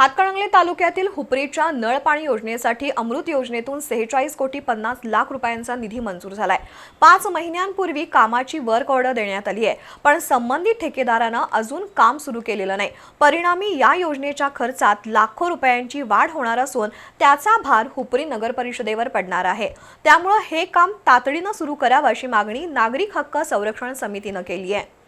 हातकणंगले तालुक्यातील हुपरीच्या नळ पाणी योजनेसाठी अमृत योजनेतून सेहेचाळीस कोटी पन्नास लाख रुपयांचा निधी मंजूर झालाय. पाच महिन्यांपूर्वी कामाची वर्क ऑर्डर देण्यात आली आहे पण संबंधित ठेकेदारानं अजून काम सुरू केलेलं नाही. परिणामी या योजनेच्या खर्चात लाखो रुपयांची वाढ होणार असून त्याचा भार हुपरी नगर परिषदेवर पडणार आहे. त्यामुळं हे काम तातडीनं सुरू करावं अशी मागणी नागरिक हक्क संरक्षण समितीनं केली आहे.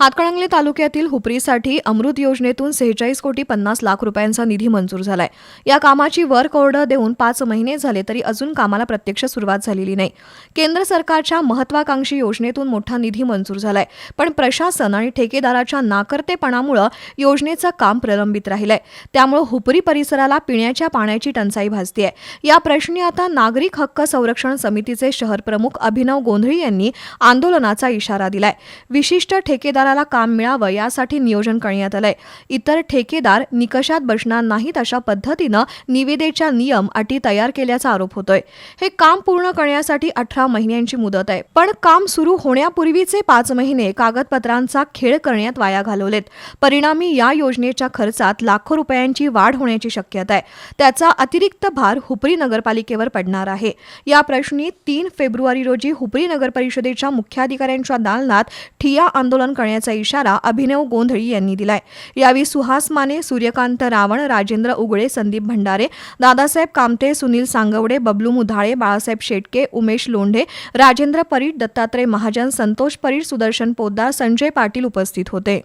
हातकणंगले तालुक्यातील हुपरीसाठी अमृत योजनेतून सेहेचाळीस कोटी पन्नास लाख रुपयांचा निधी मंजूर झालाय. या कामाची वर्क ऑर्डर देऊन पाच महिने झाले तरी अजून कामाला प्रत्यक्ष सुरुवात झालेली नाही. केंद्र सरकारच्या महत्वाकांक्षी योजनेतून मोठा निधी मंजूर झालाय. पण प्रशासन आणि ठेकेदाराच्या नाकर्तेपणामुळं योजनेचं काम प्रलंबित राहिलंय. त्यामुळे हुपरी परिसराला पिण्याच्या पाण्याची टंचाई भासतीये. या प्रश्नी आता नागरिक हक्क संरक्षण समितीचे शहर प्रमुख अभिनव गोंधळी यांनी आंदोलनाचा इशारा दिलाय. विशिष्ट ठेकेदार ठेकेदाराला काम मिळावं यासाठी नियोजन करण्यात आलंय. इतर ठेकेदार निकषात बसणार नाहीत अशा पद्धतीनं निविदेच्या नियम अटी तयार केल्याचा आरोप होतोय. हे काम पूर्ण करण्यासाठी अठरा महिन्यांची मुदत आहे. पण काम सुरू होण्यापूर्वीचे पाच महिने कागदपत्रांचा खेळ करण्यात वाया घालवलेत. परिणामी या योजनेच्या खर्चात लाखो रुपयांची वाढ होण्याची शक्यता आहे. त्याचा अतिरिक्त भार हुपरी नगरपालिकेवर पडणार आहे. या प्रश्नी तीन फेब्रुवारी रोजी हुपरी नगर परिषदेच्या मुख्याधिकाऱ्यांच्या दालनात ठिया आंदोलन करण्यात करण्याचा इशारा अभिनव गोंधळी यांनी दिलाय. यावेळी सुहास माने सूर्यकांत रावण राजेंद्र उगळे संदीप भंडारे दादासाहेब कामते सुनील सांगवडे बबलू मुधाळे बाळासाहेब शेटके उमेश लोंढे राजेंद्र परीट दत्तात्रय महाजन संतोष परीट सुदर्शन पोद्दार संजय पाटील उपस्थित होते.